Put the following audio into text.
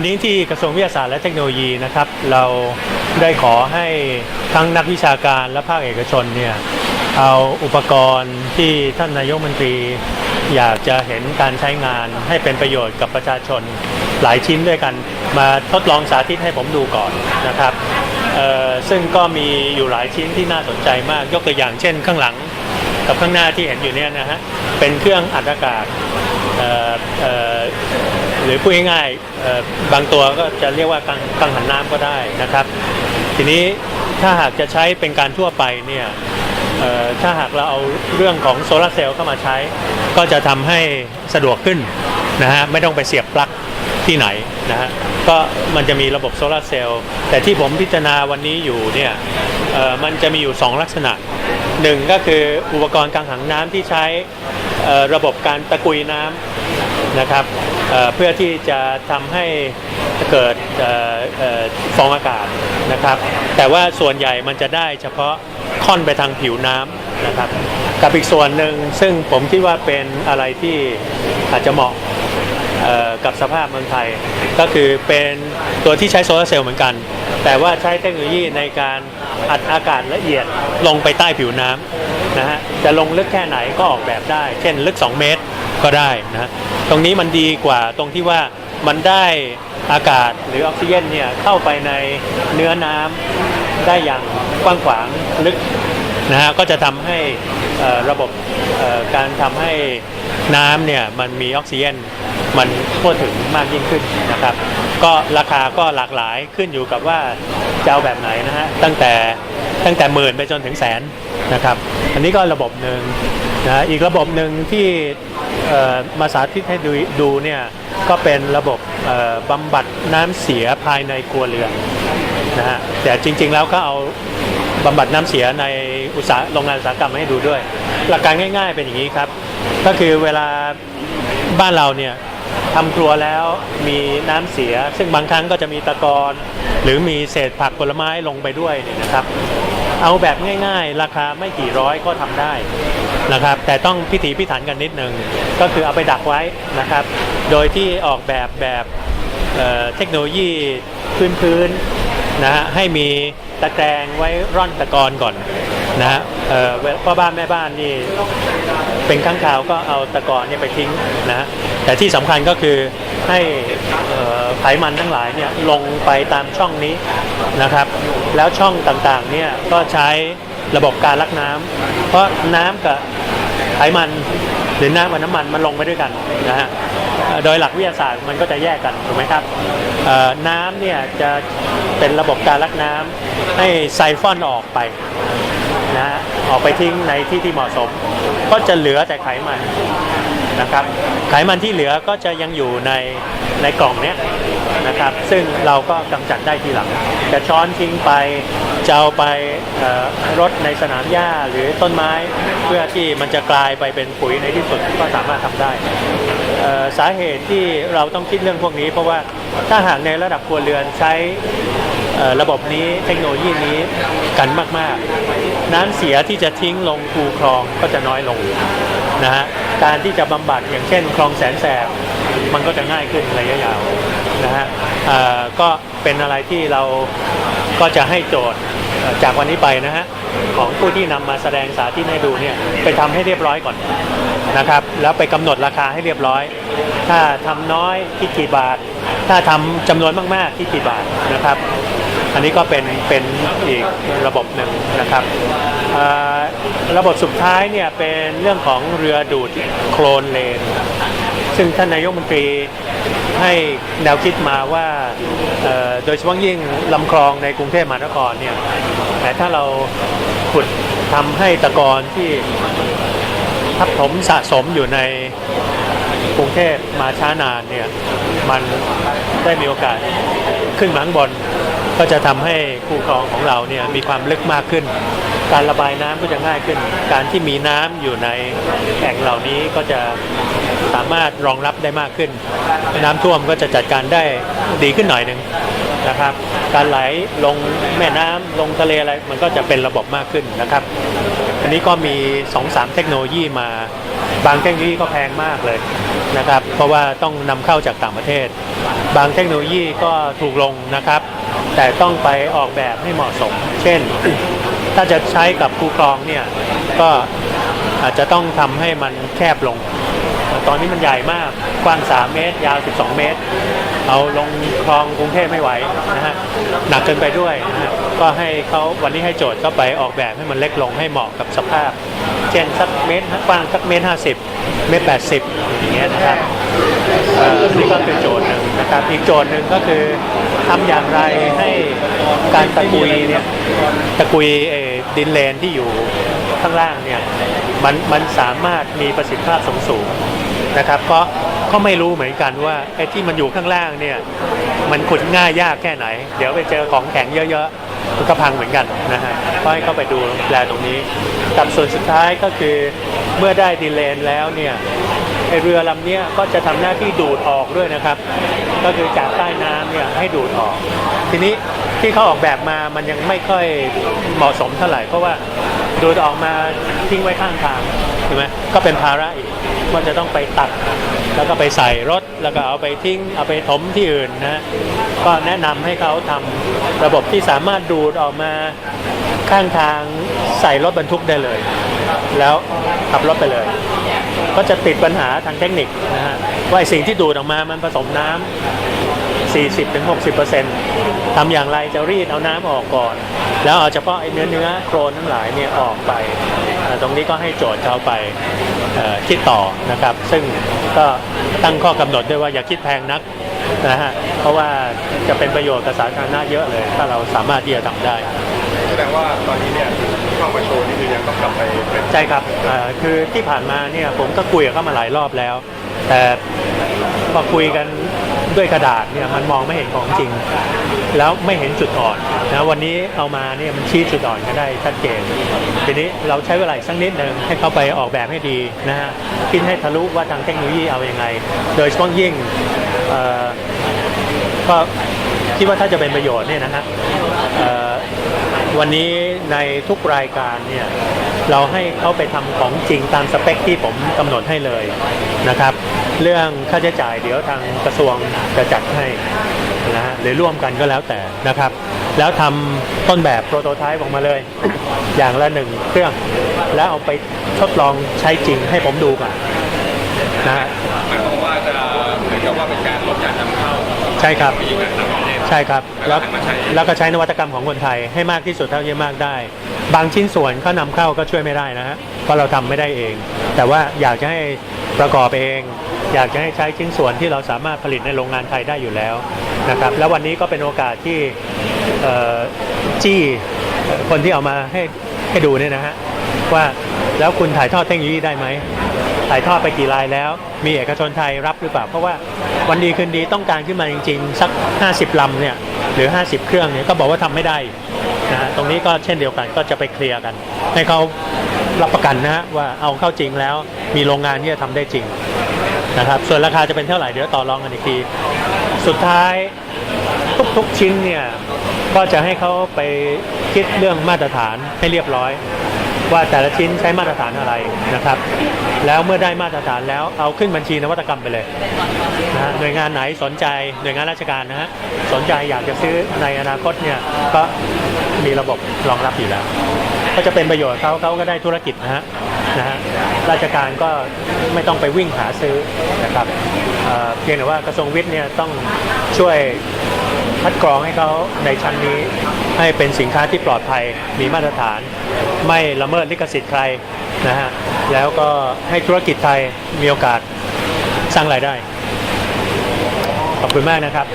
วันนี้ที่กระทรวงวิทยาศาสตร์และเทคโนโลยีนะครับ เราได้ขอให้ทั้งนักวิชาการและภาคเอกชนเนี่ยเอาอุปกรณ์ที่ท่านนายกรัฐมนตรี อยากจะเห็นการใช้งานให้เป็นประโยชน์กับประชาชนหลายชิ้นด้วยกัน มาทดลองสาธิตให้ผมดูก่อนนะครับซึ่งก็มีอยู่หลายชิ้นที่น่าสนใจมากยกตัวอย่างเช่น ข้างหลังกับข้างหน้าที่เห็นอยู่เนี่ยนะฮะเป็นเครื่องอัดอากาศ หรือพูดง่ายๆบางตัวก็จะเรียกว่ากังกังหันน้ำก็ได้นะครับ ทีนี้ถ้าหากจะใช้เป็นการทั่วไปเนี่ยถ้าหากเราเอาเรื่องของโซลาร์เซลล์เข้ามาใช้ ก็จะทำให้สะดวกขึ้นนะฮะไม่ต้องไปเสียบปลั๊กที่ไหนนะฮะก็มันจะมีระบบโซลาร์เซลล์แต่ที่ผมพิจารณาวันนี้อยู่เนี่ยมันจะมีอยู่ 2 ลักษณะหนึ่งก็คืออุปกรณ์กังหันน้ำที่ใช้ ระบบการตะกุยน้ำนะครับเพื่อที่จะทำให้เกิดออฟองอากาศนะครับ แต่ว่าส่วนใหญ่มันจะได้เฉพาะค่อนไปทางผิวน้ำนะครับกับอีกส่วนหนึ่งซึ่งผมคิดว่าเป็นอะไรที่อาจจะเหมาะกับสภาพเมืองไทย ก็คือเป็นตัวที่ใช้โซลาร์เซลล์เหมือนกัน แต่ว่าใช้เทคโนโลยีในการอัดอากาศละเอียดลงไปใต้ผิวน้ำ นะฮะจะลงลึกแค่ไหนก็ออกแบบได้ เช่นลึก 2 เมตรก็ได้นะฮะตรงนี้มันดีกว่าตรงที่ว่ามันได้อากาศหรือออกซิเจนเนี่ยเข้าไปในเนื้อน้ำได้อย่างกว้างขวางลึกนะฮะก็จะทำให้ระบบการทำให้น้ำเนี่ยมันมีออกซิเจนมันทั่วถึงมากยิ่งขึ้นนะครับ ก็ราคาก็หลากหลายขึ้นอยู่กับว่าจะเอาแบบไหนนะฮะตั้งแต่ ตั้งแต่หมื่นไปจนถึงแสนนะครับ อันนี้ก็ระบบหนึ่งนะอีกระบบหนึ่งที่มาสาธิตให้ดูดูเนี่ยก็เป็นระบบบำบัดน้ำเสียภายในครัวเรือนนะฮะแต่จริงๆแล้วก็เอาบำบัดน้ำเสียในอุตสาหโรงงานอุตสาหกรรมให้ดูด้วย หลักการง่ายๆเป็นอย่างนี้ครับ ก็คือเวลาบ้านเราเนี่ยทำครัวแล้วมีน้ำเสีย ซึ่งบางครั้งก็จะมีตะกอนหรือมีเศษผักผลไม้ลงไปด้วยเนี่ยนะครับ เอาแบบง่าย ๆ ราคาไม่กี่ร้อยก็ทำได้นะครับ แต่ต้องพิถีพิถันกันนิดนึง ก็คือเอาไปดักไว้นะครับ โดยที่ออกแบบแบบเเทคโนโลยีพื้นๆนะฮะให้มีตะแกรงไว้ร่อนตะกอนก่อนนะฮะเอ่อพ่อบ้านแม่บ้านนี่เป็นข้างคาวก็เอาตะกอนนี่ไปทิ้งนะฮะ แต่ที่สำคัญก็คือให้ไขมันทั้งหลายเนี่ยลงไปตามช่องนี้นะครับ แล้วช่องต่างๆเนี่ยก็ใช้ระบบการลักน้ำเพราะน้ำกับไขมันหรือน้ำกับน้ำมันมันลงไปด้วยกันนะฮะโดยหลักวิทยาศาสตร์มันก็จะแยกกันถูกไหมครับน้ำเนี่ยจะเป็นระบบการลักน้ำให้ไซฟอนออกไปนะฮะออกไปทิ้งในที่ที่เหมาะสม ก็จะเหลือแต่ไขมัน นะครับ ไขมันที่เหลือก็จะยังอยู่ในในกล่องเนี้ยนะครับ ซึ่งเราก็กำจัดได้ทีหลัง จะช้อนทิ้งไปจะเอาไปรดในสนามหญ้าหรือต้นไม้เพื่อที่มันจะกลายไปเป็นปุ๋ยในที่สุดก็สามารถทำได้สาเหตุที่เราต้องคิดเรื่องพวกนี้ เพราะว่าถ้าหากในระดับครัวเรือนใช้ระบบนี้เทคโนโลยีนี้กันมาก ๆ น้ำเสียที่จะทิ้งลงคูคลองก็จะน้อยลง นะฮะการที่จะบำบัดอย่างเช่นคลองแสนแสบมันก็จะง่ายขึ้นระยะยาวนะฮะก็เป็นอะไรที่เราก็จะให้โจทย์จากวันนี้ไปนะฮะของผู้ที่นำมาแสดงสาธิตให้ดูเนี่ยไปทำให้เรียบร้อยก่อนนะครับ แล้วไปกำหนดราคาให้เรียบร้อย ถ้าทำน้อยคิดกี่บาท ถ้าทำจำนวนมากๆคิดกี่บาทนะครับ อันนี้ก็เป็นเป็นอีกระบบหนึ่งนะครับ ระบบสุดท้ายเนี่ยเป็นเรื่องของเรือดูดโคลนเลน ซึ่งท่านนายกรัฐมนตรีให้แนวคิดมาว่าโดยเฉพาะยิ่งลำคลองในกรุงเทพมหานครเนี่ยแต่ถ้าเราขุดทำให้ตะกอนที่ทับถมสะสมอยู่ในกรุงเทพมาช้านานเนี่ยมันได้มีโอกาสขึ้นมาข้างบน ก็จะทำให้คูคลองของเราเนี่ยมีความลึกมากขึ้น การระบายน้ำก็จะง่ายขึ้น การที่มีน้ำอยู่ในแอ่งเหล่านี้ก็จะสามารถรองรับได้มากขึ้น น้ำท่วมก็จะจัดการได้ดีขึ้นหน่อยหนึ่งนะครับ การไหลลงแม่น้ำลงทะเลอะไรมันก็จะเป็นระบบมากขึ้นนะครับ อันนี้ก็มี2อสามเทคโนโลยีมา บางเทคโนโลยีก็แพงมากเลยนะครับ เพราะว่าต้องนำเข้าจากต่างประเทศ บางเทคโนโลยีก็ถูกลงนะครับ แต่ต้องไปออกแบบให้เหมาะสม เช่น ถ้าจะใช้กับคูคลองเนี่ย ก็อาจจะต้องทำให้มันแคบลง ตอนนี้มันใหญ่มาก กว้าง 3 เมตร ยาว 12 เมตร เอาลงคลองกรุงเทพไม่ไหวนะฮะ หนักเกินไปด้วยนะฮะ ก็ให้เขาวันนี้ให้โจทย์ก็ไปออกแบบให้มันเล็กลงให้เหมาะกับสภาพ เช่นสักเมตรกว้างสักเมตร 50 เมตร 80 อย่างเงี้ยนะครับอันนี้ก็เป็นโจทย์หนึ่ง นะครับอีกโจทย์หนึ่งก็คือทำอย่างไรให้การตะกุยเนี่ยตะกุยดินเลนที่อยู่ข้างล่างเนี่ยมันมันสามารถมีประสิทธิภาพสูงสูงนะครับเพราะก็ไม่รู้เหมือนกันว่าไอ้ที่มันอยู่ข้างล่างเนี่ยมันขุดง่ายยากแค่ไหน เดี๋ยวไปเจอของแข็งเยอะๆมันก็พังเหมือนกันนะฮะก็ให้เข้าไปดูแลตรงนี้ กับส่วนสุดท้ายก็คือเมื่อได้ดินเลนแล้วเนี่ย ไอเรือลำนี้ก็จะทำหน้าที่ดูดออกด้วยนะครับ ก็คือจากใต้น้ำเนี่ยให้ดูดออก ทีนี้ที่เขาออกแบบมามันยังไม่ค่อยเหมาะสมเท่าไหร่เพราะว่าดูดออกมาทิ้งไว้ข้างทางใช่ไหมก็เป็นภาระอีกมันจะต้องไปตัดแล้วก็ไปใส่รถแล้วก็เอาไปทิ้งเอาไปถมที่อื่นนะก็แนะนำให้เขาทำระบบที่สามารถดูดออกมาข้างทางใส่รถบรรทุกได้เลย แล้วขับรถไปเลย ก็จะติดปัญหาทางเทคนิคนะฮะว่าไอสิ่งที่ดูดออกมามันผสมน้ำ40-60%ทำอย่างไรจะรีดเอาน้ำออกก่อน แล้วเอาเฉพาะไอ้เนื้อเนื้อโครนทั้งหลายเนี่ยออกไป ตรงนี้ก็ให้โจทย์เขาไปคิดต่อนะครับ ซึ่งก็ตั้งข้อกำหนดด้วยว่าอย่าคิดแพงนักนะฮะเพราะว่าจะเป็นประโยชน์กับสาธารณะเยอะเลย ถ้าเราสามารถที่จะทำได้แสดงว่าตอนนี้เนี่ย เข้ามาโชว์นี่คือยังต้องกลับไปเป็นใช่ครับเอ่อคือที่ผ่านมาเนี่ยผมก็คุยกับเขามาหลายรอบแล้ว แต่พอคุยกันด้วยกระดาษเนี่ยมันมองไม่เห็นของจริง แล้วไม่เห็นจุดอ่อนนะวันนี้เอามาเนี่ยมันชี้จุดอ่อนกันได้ชัดเจน ทีนี้เราใช้เวลาอีกสักนิดหนึ่งให้เขาไปออกแบบให้ดีนะฮะคิดให้ทะลุว่าทางเทคโนโลยีเอาอยัางไง โดยเฉพาะยิ่งเอ่อก็คิดว่าถ้าจะเป็นประโยชน์เนี่ยนะฮะเอ่อ วันนี้ในทุกรายการเนี่ยเราให้เขาไปทำของจริงตามสเปคที่ผมกำหนดให้เลยนะครับ เรื่องค่าใช้จ่ายเดี๋ยวทางกระทรวงจะจัดให้นะฮะหรือร่วมกันก็แล้วแต่นะครับ แล้วทำต้นแบบโปรโตไทป์ออกมาเลย อย่างละหนึ่งเครื่อง แล้วเอาไปทดลองใช้จริงให้ผมดูก่อนนะฮะหมายความว่าจะเหมือนกับว่าเป็นการลดการนำเข้าใช่ครับ มีการต่างประเทศใช่ครับแล้วแล้วหันมาใช้แล้วก็ใช้นวัตกรรมของคนไทยให้มากที่สุดเท่าที่จะมากได้ บางชิ้นส่วนเขานำเข้าก็ช่วยไม่ได้นะฮะเพราะเราทำไม่ได้เอง แต่ว่าอยากจะให้ประกอบเอง อยากจะให้ใช้ชิ้นส่วนที่เราสามารถผลิตในโรงงานไทยได้อยู่แล้วนะครับแล้ววันนี้ก็เป็นโอกาสที่เอ่อจี้คนที่เอามาให้ให้ดูเนี่ยนะฮะว่าแล้วคุณถ่ายทอดเทคโนโลยีได้ไหม ถ่ายทอดไปกี่รายแล้ว มีเอกชนไทยรับหรือเปล่า เพราะว่าวันดีคืนดีต้องการขึ้นมาจริงๆ สัก 50ลำเนี่ยหรือ 50 เครื่องเนี่ยก็บอกว่าทำไม่ได้นะฮะตรงนี้ก็เช่นเดียวกันก็จะไปเคลียร์กัน ให้เขารับประกันนะฮะว่าเอาเข้าจริงแล้วมีโรงงานที่จะทำได้จริงนะครับส่วนราคาจะเป็นเท่าไหร่เดี๋ยวต่อรองกันอีกที สุดท้ายทุกๆชิ้นเนี่ยก็จะให้เขาไปคิดเรื่องมาตรฐานให้เรียบร้อย ว่าแต่ละชิ้นใช้มาตรฐานอะไรนะครับ แล้วเมื่อได้มาตรฐานแล้วเอาขึ้นบัญชีนวัตกรรมไปเลยนะฮะหน่วยงานไหนสนใจหน่วยงานราชการนะฮะสนใจอยากจะซื้อในอนาคตเนี่ยก็มีระบบรองรับอยู่แล้ว ก็จะเป็นประโยชน์เขาเขาก็ได้ธุรกิจนะฮะนะฮะราชการก็ไม่ต้องไปวิ่งหาซื้อนะครับเอ่อเพียงแต่ว่ากระทรวงวิทย์เนี่ยต้องช่วย คัดกรองให้เขาในชั้นนี้ให้เป็นสินค้าที่ปลอดภัยมีมาตรฐาน ไม่ละเมิดลิขสิทธิ์ใครนะฮะแล้วก็ให้ธุรกิจไทยมีโอกาสสร้างรายได้ ขอบคุณมากนะครับ